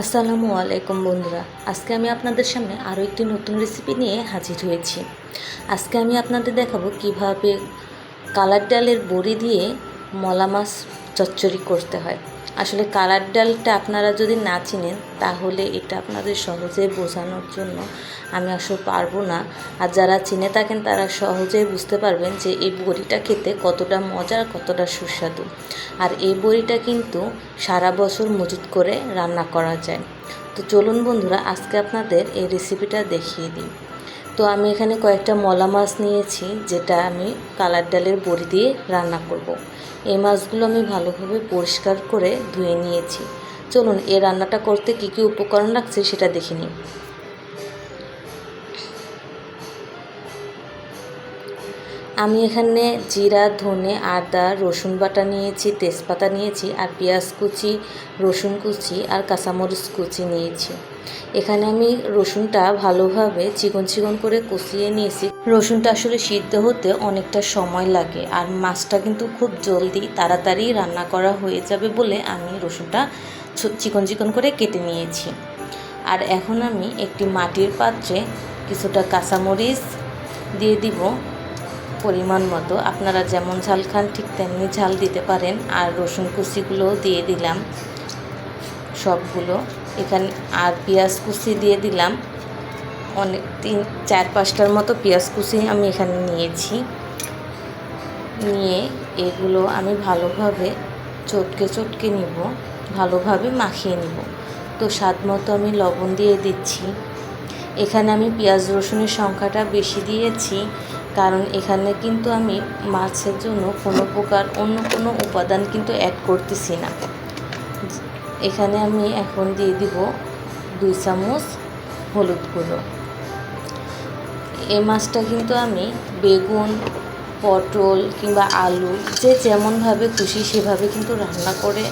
আসসালামু আলাইকুম বন্ধুরা। আজকে আমি আপনাদের সামনে আরও একটি নতুন রেসিপি নিয়ে হাজির হয়েছি। আজকে আমি আপনাদের দেখাবো কীভাবে কালার ডালের বড়ি দিয়ে মলা মাছ চচ্চড়ি করতে হয়। আসলে কালার ডালটা আপনারা যদি না চিনেন, তাহলে এটা আপনাদের সহজে বোঝানোর জন্য আমি আসলে পারব না। আর যারা চিনে থাকেন, তারা সহজেই বুঝতে পারবেন যে এই বড়িটা খেতে কতটা মজার, কতটা সুস্বাদু। আর এই বড়িটা কিন্তু সারা বছর মজুত করে রান্না করা যায়। তো চলুন বন্ধুরা, আজকে আপনাদের এই রেসিপিটা দেখিয়ে দিই। তো আমি এখানে কয়েকটা মলা মাছ নিয়েছি, যেটা আমি কালার ডালের বড়ি দিয়ে রান্না করব। এই মাছগুলো আমি ভালোভাবে পরিষ্কার করে ধুয়ে নিয়েছি চলুন, এই রান্নাটা করতে কি কি উপকরণ লাগছে সেটা দেখে নিই আমি এখানে জিরা, ধনে, আদা, রসুন বাটা নিয়েছি, তেজপাতা নিয়েছি আর পেঁয়াজ কুচি, রসুন কুচি আর কাঁচামরিচ কুচি নিয়েছি। এখানে আমি রসুনটা ভালোভাবে চিকন চিকন করে কষিয়ে নিয়েছি। রসুনটা আসলে সিদ্ধ হতে অনেকটা সময় লাগে আর মাছটা কিন্তু খুব জলদি তাড়াতাড়ি রান্না করা হয়ে যাবে বলে আমি রসুনটা চিকন চিকন করে কেটে নিয়েছি। আর এখন আমি একটি মাটির পাত্রে কিছুটা কাঁচামরিচ দিয়ে দিব। পরিমাণ মতো আপনারা যেমন ঝাল খান, ঠিক তেমনি ঝাল দিতে পারেন। আর রসুন কুচিগুলোও দিয়ে দিলাম সবগুলো। এখানে আর পেঁয়াজ কুচি দিয়ে দিলাম। অনেক তিন, চার পাঁচটার মতো পেঁয়াজ কুচি আমি এখানে নিয়েছি। নিয়ে এগুলো আমি ভালোভাবে চটকে চটকে নিব, ভালোভাবে মাখিয়ে নিব। তো স্বাদ মতো আমি লবণ দিয়ে দিচ্ছি। এখানে আমি পেঁয়াজ রসুনের সংখ্যাটা বেশি দিয়েছি। কারণ এখানে কিন্তু আমি মাছের জন্য কোনো প্রকার অন্য কোনো উপাদান কিন্তু অ্যাড করতেছি না। এখানে আমি এখন দিয়ে দিব দুই চামচ হলুদ গুঁড়ো। এই মাছটা কিন্তু আমি বেগুন, পটল কিংবা আলু যে যেমনভাবে খুশি সেভাবে কিন্তু রান্না করে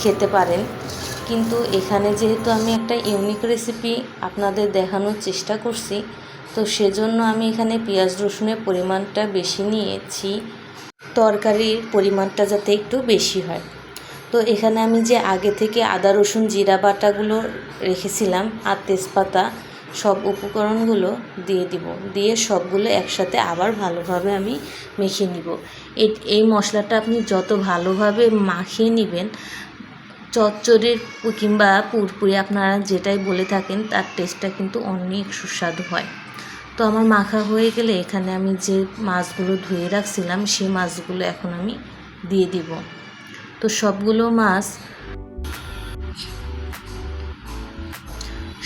খেতে পারেন। কিন্তু এখানে যেহেতু আমি একটা ইউনিক রেসিপি আপনাদের দেখানোর চেষ্টা করছি, তো সেজন্য আমি এখানে পেঁয়াজ রসুনের পরিমাণটা বেশি নিয়েছি। তরকারির পরিমাণটা যাতে একটু বেশি হয়। তো এখানে আমি যে আগে থেকে আদা, রসুন, জিরা বাটাগুলো রেখেছিলাম আর তেজপাতা, সব উপকরণগুলো দিয়ে দিব। দিয়ে সবগুলো একসাথে আবার ভালোভাবে আমি মেখে নিব। এই মশলাটা আপনি যত ভালোভাবে মাখিয়ে নেবেন চচ্চড়ির কিংবা পুরপুরি আপনারা যেটাই বলে থাকেন, তার টেস্টটা কিন্তু অনেক সুস্বাদু হয়। তো আমার মাখা হয়ে গেলে এখানে আমি যে মাছগুলো ধুয়ে রাখছিলাম, সেই মাছগুলো এখন আমি দিয়ে দিব। তো সবগুলো মাছ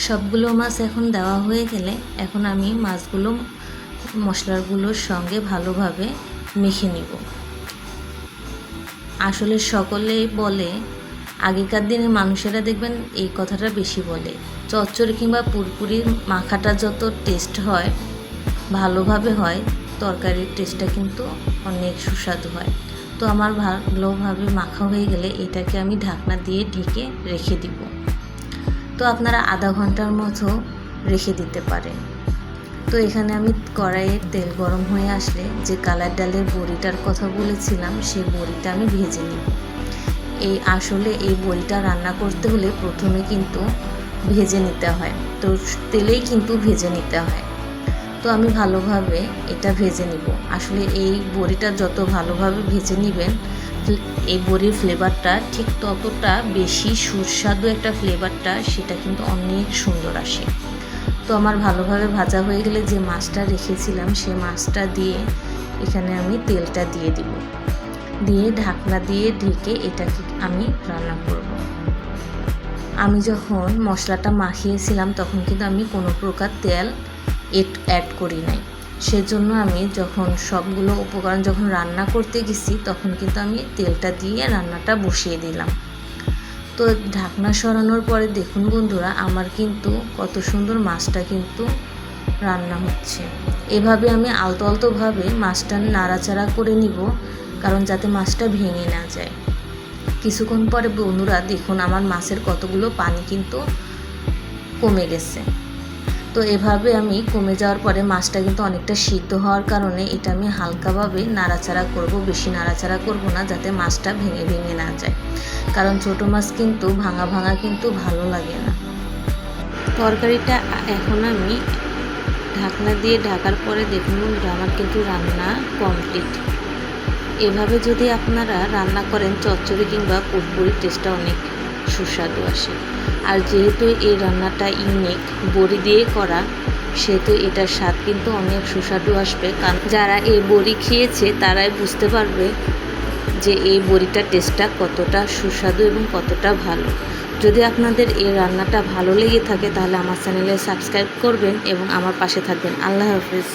সবগুলো মাছ এখন দেওয়া হয়ে গেলে এখন আমি মাছগুলো, মশলাগুলোর সঙ্গে ভালোভাবে মেখে নিব। আসলে সকলেই বলে আগেকার দিনে মানুষেরা দেখবেন এই কথাটা বেশি বলে। চচ্চড়ি কিংবা পুরপুরির মাখাটা যত টেস্ট হয়, ভালোভাবে হয়, তরকারির টেস্টটা কিন্তু অনেক সুস্বাদু হয়। তো আমার ভালোভাবে মাখা হয়ে গেলে এটাকে আমি ঢাকনা দিয়ে ঢেকে রেখে দিব। তো আপনারা আধা ঘণ্টার মতো রেখে দিতে পারেন। তো এখানে আমি কড়াইয়ে তেল গরম হয়ে আসলে যে কালার ডালের বড়িটার কথা বলেছিলাম, সেই বড়িটা আমি ভেজে নিব। এই আসলে এই বড়িটা রান্না করতে হলে প্রথমে কিন্তু ভেজে নিতে হয়। তো তেলেই কিন্তু ভেজে নিতে হয়। তো আমি ভালোভাবে এটা ভেজে নিব। আসলে এই বড়িটা যত ভালোভাবে ভেজে নেবেন, এই বড়ির ফ্লেভারটা ঠিক ততটা বেশি সুস্বাদু একটা ফ্লেভারটা সেটা কিন্তু অনেক সুন্দর আসে। তো আমার ভালোভাবে ভাজা হয়ে গেলে যে মাছটা রেখেছিলাম, সে মাছটা দিয়ে এখানে আমি তেলটা দিয়ে দিব। দিয়ে ঢাকনা দিয়ে ঢেকে এটাকে আমি রান্না করব। আমি যখন মশলাটা মাখিয়েছিলাম, তখন কিন্তু আমি কোনো প্রকার তেল এড অ্যাড করি নাই। সেজন্য আমি যখন সবগুলো উপকরণ যখন রান্না করতে গেছি, তখন কিন্তু আমি তেলটা দিয়ে রান্নাটা বসিয়ে দিলাম। তো ঢাকনা সরানোর পরে দেখুন বন্ধুরা, আমার কিন্তু কত সুন্দর মাছটা কিন্তু রান্না হচ্ছে। এভাবে আমি আলতো আলতোভাবে মাছটা নাড়াচাড়া করে নিব। কারণ যাতে মাছটা ভেঙে না যায়। কিছুক্ষণ পরে বন্ধুরা, দেখুন, আমার মাছের কতগুলো পানি কিন্তু কমে গেছে। তো এভাবে আমি কমে যাওয়ার পরে মাছটা কিন্তু অনেকটা সিদ্ধ হওয়ার কারণে এটা আমি হালকাভাবে নাড়াচাড়া করব। বেশি নাড়াচাড়া করব না, যাতে মাছটা ভেঙে ভেঙে না যায়। কারণ ছোট মাছ কিন্তু ভাঙা ভাঙা কিন্তু ভালো লাগে না। তরকারিটা এখন আমি ঢাকনা দিয়ে ঢাকার পরে দেখুন আমার কিন্তু রান্না কমপ্লিট। এভাবে যদি আপনারা রান্না করেন, চচ্চড়ি কিংবা পুরপুরির টেস্টটা অনেক সুস্বাদু আসে। আর যেহেতু এই রান্নাটা ইউনিক বড়ি দিয়ে করা, সেহেতু এটার স্বাদ কিন্তু অনেক সুস্বাদু আসবে। কারণ যারা এই বড়ি খেয়েছে, তারাই বুঝতে পারবে যে এই বড়িটার টেস্টটা কতটা সুস্বাদু এবং কতটা ভালো। যদি আপনাদের এই রান্নাটা ভালো লেগে থাকে, তাহলে আমার চ্যানেলে সাবস্ক্রাইব করবেন এবং আমার পাশে থাকবেন। আল্লাহ হাফিজ।